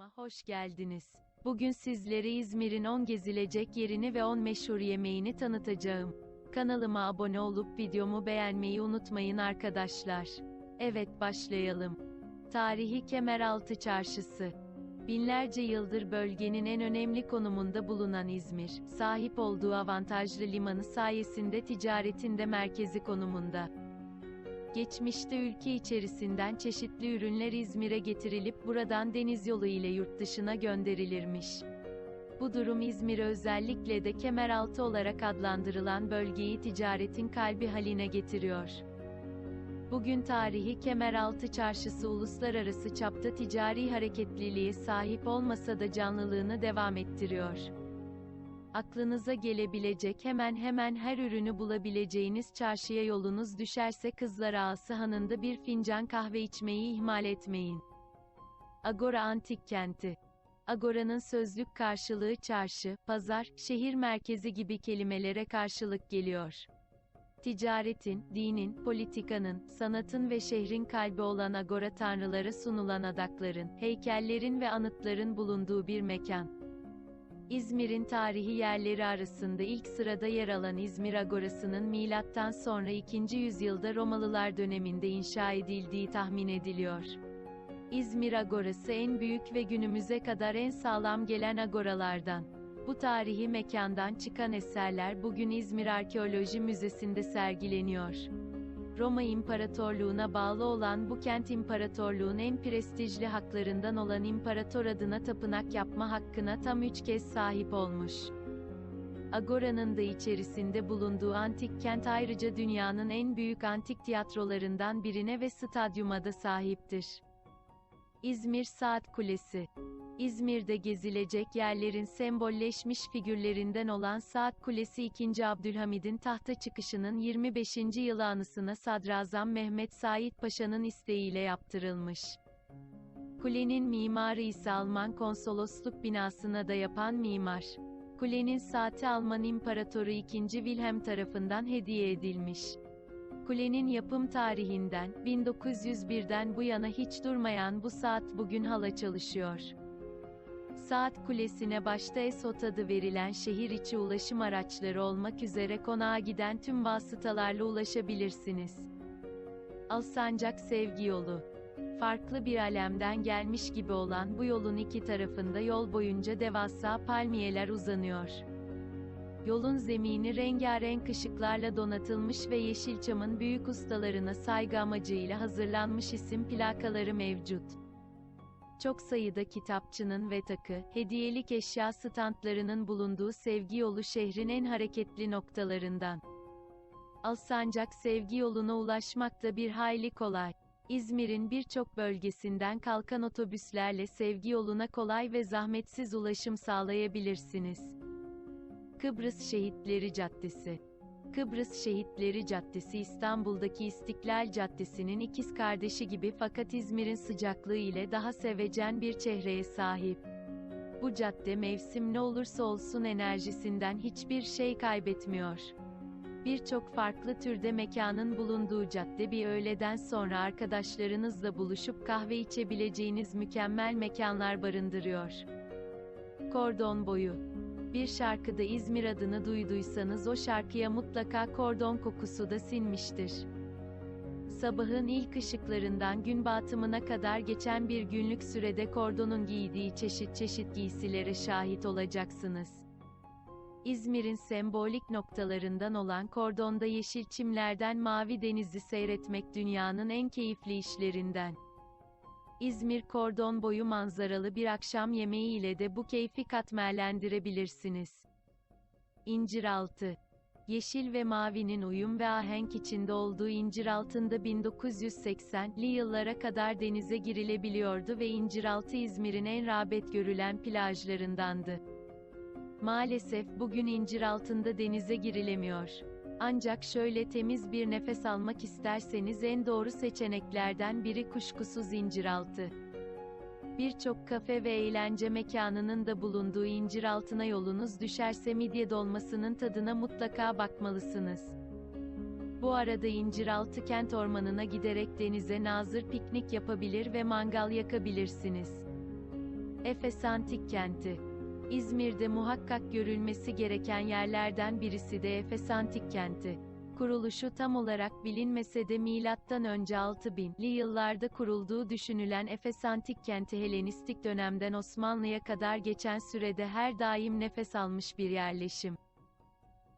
Kanalıma hoş geldiniz. Bugün sizlere İzmir'in 10 gezilecek yerini ve 10 meşhur yemeğini tanıtacağım. Kanalıma abone olup videomu beğenmeyi unutmayın arkadaşlar. Evet başlayalım. Tarihi Kemeraltı Çarşısı. Binlerce yıldır bölgenin en önemli konumunda bulunan İzmir, sahip olduğu avantajlı limanı sayesinde ticaretin de merkezi konumunda. Geçmişte ülke içerisinden çeşitli ürünler İzmir'e getirilip buradan deniz yolu ile yurt dışına gönderilirmiş. Bu durum İzmir'e özellikle de Kemeraltı olarak adlandırılan bölgeyi ticaretin kalbi haline getiriyor. Bugün tarihi Kemeraltı Çarşısı uluslararası çapta ticari hareketliliğe sahip olmasa da canlılığını devam ettiriyor. Aklınıza gelebilecek hemen hemen her ürünü bulabileceğiniz çarşıya yolunuz düşerse Kızlar Ağası Hanı'nda bir fincan kahve içmeyi ihmal etmeyin. Agora Antik Kenti Agora'nın sözlük karşılığı çarşı, pazar, şehir merkezi gibi kelimelere karşılık geliyor. Ticaretin, dinin, politikanın, sanatın ve şehrin kalbi olan agora tanrılara sunulan adakların, heykellerin ve anıtların bulunduğu bir mekan. İzmir'in tarihi yerleri arasında ilk sırada yer alan İzmir Agorası'nın milattan sonra 2. yüzyılda Romalılar döneminde inşa edildiği tahmin ediliyor. İzmir Agorası en büyük ve günümüze kadar en sağlam gelen agoralardan. Bu tarihi mekandan çıkan eserler bugün İzmir Arkeoloji Müzesi'nde sergileniyor. Roma İmparatorluğu'na bağlı olan bu kent imparatorluğun en prestijli haklarından olan imparator adına tapınak yapma hakkına tam üç kez sahip olmuş. Agora'nın da içerisinde bulunduğu antik kent ayrıca dünyanın en büyük antik tiyatrolarından birine ve stadyuma da sahiptir. İzmir Saat Kulesi İzmir'de gezilecek yerlerin sembolleşmiş figürlerinden olan Saat Kulesi 2. Abdülhamid'in tahta çıkışının 25. yılı anısına Sadrazam Mehmet Said Paşa'nın isteğiyle yaptırılmış. Kulenin mimarı ise Alman konsolosluk binasına da yapan mimar. Kulenin saati Alman İmparatoru 2. Wilhelm tarafından hediye edilmiş. Kulenin yapım tarihinden, 1901'den bu yana hiç durmayan bu saat bugün hala çalışıyor. Saat Kulesi'ne başta Esot adı verilen şehir içi ulaşım araçları olmak üzere konağa giden tüm vasıtalarla ulaşabilirsiniz. Alsancak Sevgi Yolu Farklı bir alemden gelmiş gibi olan bu yolun iki tarafında yol boyunca devasa palmiyeler uzanıyor. Yolun zemini rengarenk ışıklarla donatılmış ve Yeşilçam'ın büyük ustalarına saygı amacıyla hazırlanmış isim plakaları mevcut. Çok sayıda kitapçının ve takı, hediyelik eşya standlarının bulunduğu Sevgi Yolu şehrin en hareketli noktalarından. Alsancak Sevgi Yolu'na ulaşmak da bir hayli kolay. İzmir'in birçok bölgesinden kalkan otobüslerle Sevgi Yolu'na kolay ve zahmetsiz ulaşım sağlayabilirsiniz. Kıbrıs Şehitleri Caddesi Kıbrıs Şehitleri Caddesi İstanbul'daki İstiklal Caddesi'nin ikiz kardeşi gibi fakat İzmir'in sıcaklığı ile daha sevecen bir çehreye sahip. Bu cadde mevsim ne olursa olsun enerjisinden hiçbir şey kaybetmiyor. Birçok farklı türde mekanın bulunduğu cadde bir öğleden sonra arkadaşlarınızla buluşup kahve içebileceğiniz mükemmel mekanlar barındırıyor. Kordon boyu bir şarkıda İzmir adını duyduysanız o şarkıya mutlaka kordon kokusu da sinmiştir. Sabahın ilk ışıklarından gün batımına kadar geçen bir günlük sürede kordonun giydiği çeşit çeşit giysilere şahit olacaksınız. İzmir'in sembolik noktalarından olan kordonda yeşil çimlerden mavi denizi seyretmek dünyanın en keyifli işlerinden. İzmir kordon boyu manzaralı bir akşam yemeği ile de bu keyfi katmerlendirebilirsiniz. İnciraltı Yeşil ve mavinin uyum ve ahenk içinde olduğu İnciraltı'nda 1980'li yıllara kadar denize girilebiliyordu ve İnciraltı İzmir'in en rağbet görülen plajlarındandı. Maalesef bugün İnciraltı'nda denize girilemiyor. Ancak şöyle temiz bir nefes almak isterseniz en doğru seçeneklerden biri kuşkusuz İnciraltı. Birçok kafe ve eğlence mekanının da bulunduğu İnciraltı'na yolunuz düşerse midye dolmasının tadına mutlaka bakmalısınız. Bu arada İnciraltı kent ormanına giderek denize nazır piknik yapabilir ve mangal yakabilirsiniz. Efes Antik Kenti İzmir'de muhakkak görülmesi gereken yerlerden birisi de Efes Antik Kenti. Kuruluşu tam olarak bilinmese de milattan önce 6000'li yıllarda kurulduğu düşünülen Efes Antik Kenti Helenistik dönemden Osmanlı'ya kadar geçen sürede her daim nefes almış bir yerleşim.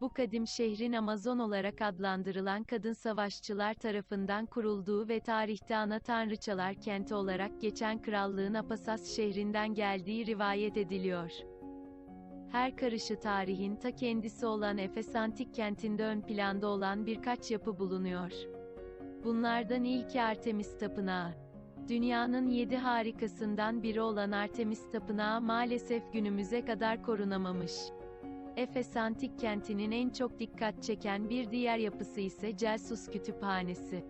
Bu kadim şehrin Amazon olarak adlandırılan kadın savaşçılar tarafından kurulduğu ve tarihte ana tanrıçalar kenti olarak geçen krallığın Apasas şehrinden geldiği rivayet ediliyor. Her karışı tarihin ta kendisi olan Efes Antik kentinde ön planda olan birkaç yapı bulunuyor. Bunlardan ilki Artemis Tapınağı. Dünyanın yedi harikasından biri olan Artemis Tapınağı maalesef günümüze kadar korunamamış. Efes Antik kentinin en çok dikkat çeken bir diğer yapısı ise Celsus Kütüphanesi.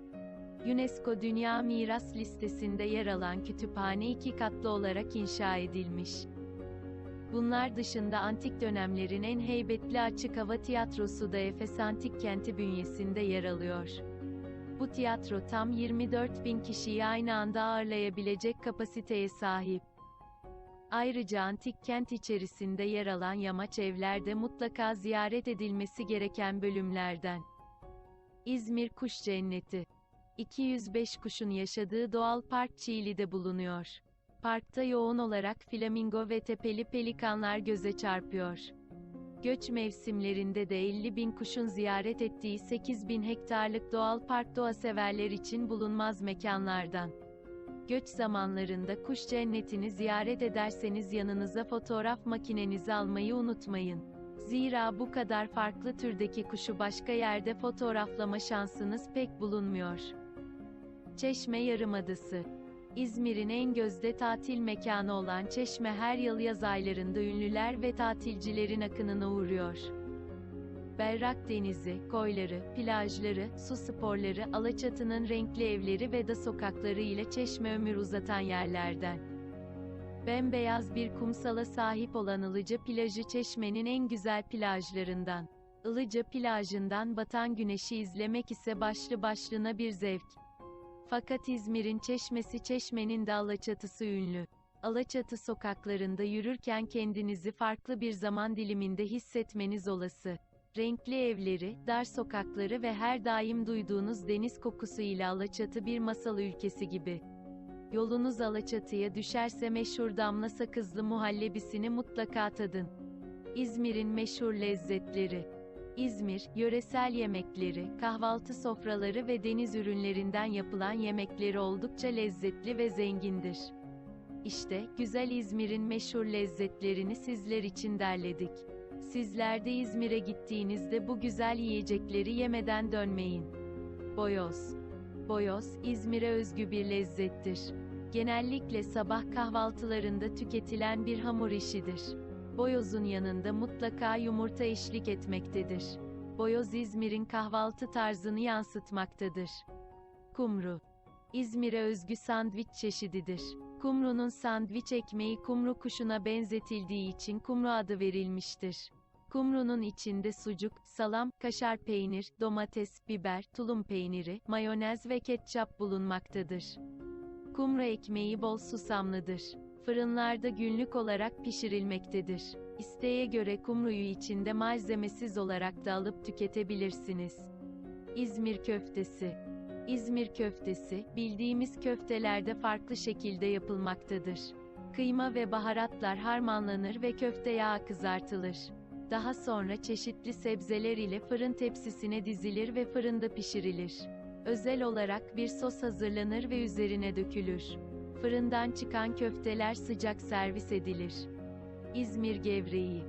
UNESCO Dünya Miras Listesi'nde yer alan kütüphane iki katlı olarak inşa edilmiş. Bunlar dışında antik dönemlerin en heybetli açık hava tiyatrosu da Efes Antik Kenti bünyesinde yer alıyor. Bu tiyatro tam 24 bin kişiyi aynı anda ağırlayabilecek kapasiteye sahip. Ayrıca antik kent içerisinde yer alan yamaç evler de mutlaka ziyaret edilmesi gereken bölümlerden. İzmir Kuş Cenneti 205 kuşun yaşadığı doğal park Çiğli'de bulunuyor. Parkta yoğun olarak flamingo ve tepeli pelikanlar göze çarpıyor. Göç mevsimlerinde de 50 bin kuşun ziyaret ettiği 8 bin hektarlık doğal park doğa severler için bulunmaz mekanlardan. Göç zamanlarında kuş cennetini ziyaret ederseniz yanınıza fotoğraf makinenizi almayı unutmayın. Zira bu kadar farklı türdeki kuşu başka yerde fotoğraflama şansınız pek bulunmuyor. Çeşme Yarımadası İzmir'in en gözde tatil mekanı olan Çeşme her yıl yaz aylarında ünlüler ve tatilcilerin akınına uğruyor. Berrak denizi, koyları, plajları, su sporları, Alaçatı'nın renkli evleri ve da sokakları ile Çeşme ömür uzatan yerlerden. Bembeyaz bir kumsala sahip olan Ilıca plajı Çeşme'nin en güzel plajlarından. Ilıca plajından batan güneşi izlemek ise başlı başlına bir zevk. Fakat İzmir'in çeşmesi çeşmenin de Alaçatısı ünlü. Alaçatı sokaklarında yürürken kendinizi farklı bir zaman diliminde hissetmeniz olası. Renkli evleri, dar sokakları ve her daim duyduğunuz deniz kokusu ile Alaçatı bir masal ülkesi gibi. Yolunuz Alaçatı'ya düşerse meşhur damla sakızlı muhallebisini mutlaka tadın. İzmir'in meşhur lezzetleri İzmir, yöresel yemekleri, kahvaltı sofraları ve deniz ürünlerinden yapılan yemekleri oldukça lezzetli ve zengindir. İşte, güzel İzmir'in meşhur lezzetlerini sizler için derledik. Sizler de İzmir'e gittiğinizde bu güzel yiyecekleri yemeden dönmeyin. Boyoz Boyoz, İzmir'e özgü bir lezzettir. Genellikle sabah kahvaltılarında tüketilen bir hamur işidir. Boyoz'un yanında mutlaka yumurta eşlik etmektedir. Boyoz İzmir'in kahvaltı tarzını yansıtmaktadır. Kumru İzmir'e özgü sandviç çeşididir. Kumru'nun sandviç ekmeği kumru kuşuna benzetildiği için kumru adı verilmiştir. Kumru'nun içinde sucuk, salam, kaşar peynir, domates, biber, tulum peyniri, mayonez ve ketçap bulunmaktadır. Kumru ekmeği bol susamlıdır. Fırınlarda günlük olarak pişirilmektedir. İsteğe göre kumruyu içinde malzemesiz olarak da alıp tüketebilirsiniz. İzmir köftesi İzmir köftesi, bildiğimiz köftelerde farklı şekilde yapılmaktadır. Kıyma ve baharatlar harmanlanır ve köfte yağı kızartılır. Daha sonra çeşitli sebzeler ile fırın tepsisine dizilir ve fırında pişirilir. Özel olarak bir sos hazırlanır ve üzerine dökülür. Fırından çıkan köfteler sıcak servis edilir. İzmir gevreği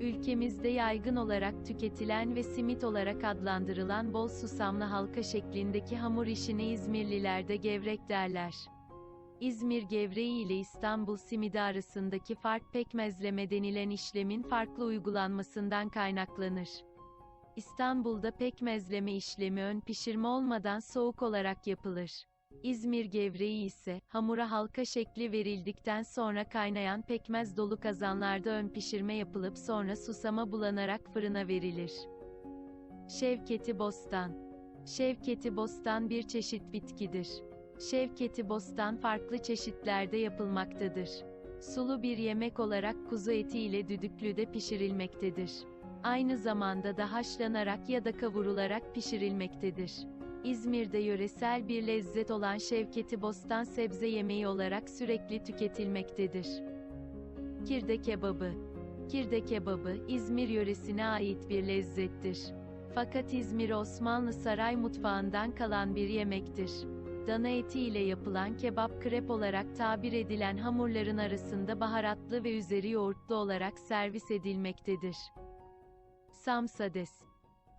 Ülkemizde yaygın olarak tüketilen ve simit olarak adlandırılan bol susamlı halka şeklindeki hamur işine İzmirliler de gevrek derler. İzmir gevreği ile İstanbul simidi arasındaki fark pekmezleme denilen işlemin farklı uygulanmasından kaynaklanır. İstanbul'da pekmezleme işlemi ön pişirme olmadan soğuk olarak yapılır. İzmir gevreği ise, hamura halka şekli verildikten sonra kaynayan pekmez dolu kazanlarda ön pişirme yapılıp sonra susama bulanarak fırına verilir. Şevketi Bostan Şevketi Bostan bir çeşit bitkidir. Şevketi Bostan farklı çeşitlerde yapılmaktadır. Sulu bir yemek olarak kuzu eti ile düdüklüde pişirilmektedir. Aynı zamanda da haşlanarak ya da kavurularak pişirilmektedir. İzmir'de yöresel bir lezzet olan Şevketi Bostan sebze yemeği olarak sürekli tüketilmektedir. Kirde kebabı Kirde kebabı, İzmir yöresine ait bir lezzettir. Fakat İzmir Osmanlı saray mutfağından kalan bir yemektir. Dana eti ile yapılan kebap krep olarak tabir edilen hamurların arasında baharatlı ve üzeri yoğurtlu olarak servis edilmektedir. Samsades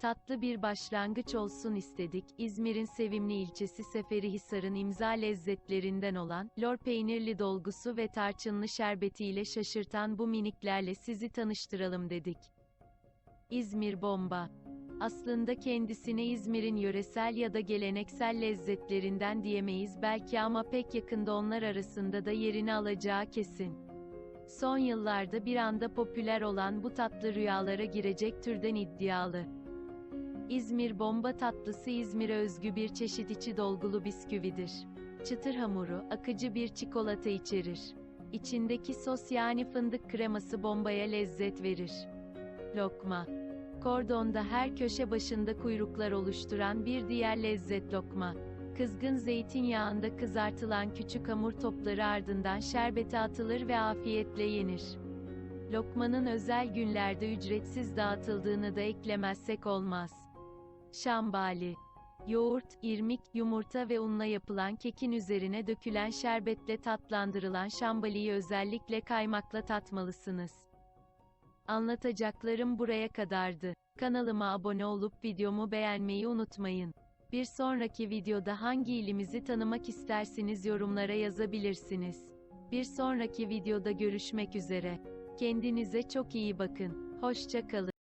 Tatlı bir başlangıç olsun istedik. İzmir'in sevimli ilçesi Seferihisar'ın imza lezzetlerinden olan lor peynirli dolgusu ve tarçınlı şerbetiyle şaşırtan bu miniklerle sizi tanıştıralım dedik. İzmir bomba. Aslında kendisine İzmir'in yöresel ya da geleneksel lezzetlerinden diyemeyiz belki ama pek yakında onlar arasında da yerini alacağı kesin. Son yıllarda bir anda popüler olan bu tatlı rüyalara girecek türden iddialı. İzmir bomba tatlısı İzmir'e özgü bir çeşit içi dolgulu bisküvidir. Çıtır hamuru, akıcı bir çikolata içerir. İçindeki sos yani fındık kreması bombaya lezzet verir. Lokma. Kordonda her köşe başında kuyruklar oluşturan bir diğer lezzet lokma. Kızgın zeytinyağında kızartılan küçük hamur topları ardından şerbete atılır ve afiyetle yenir. Lokmanın özel günlerde ücretsiz dağıtıldığını da eklemezsek olmaz. Şambali. Yoğurt, irmik, yumurta ve unla yapılan kekin üzerine dökülen şerbetle tatlandırılan şambaliyi özellikle kaymakla tatmalısınız. Anlatacaklarım buraya kadardı. Kanalıma abone olup videomu beğenmeyi unutmayın. Bir sonraki videoda hangi ilimizi tanımak istersiniz yorumlara yazabilirsiniz. Bir sonraki videoda görüşmek üzere. Kendinize çok iyi bakın. Hoşça kalın.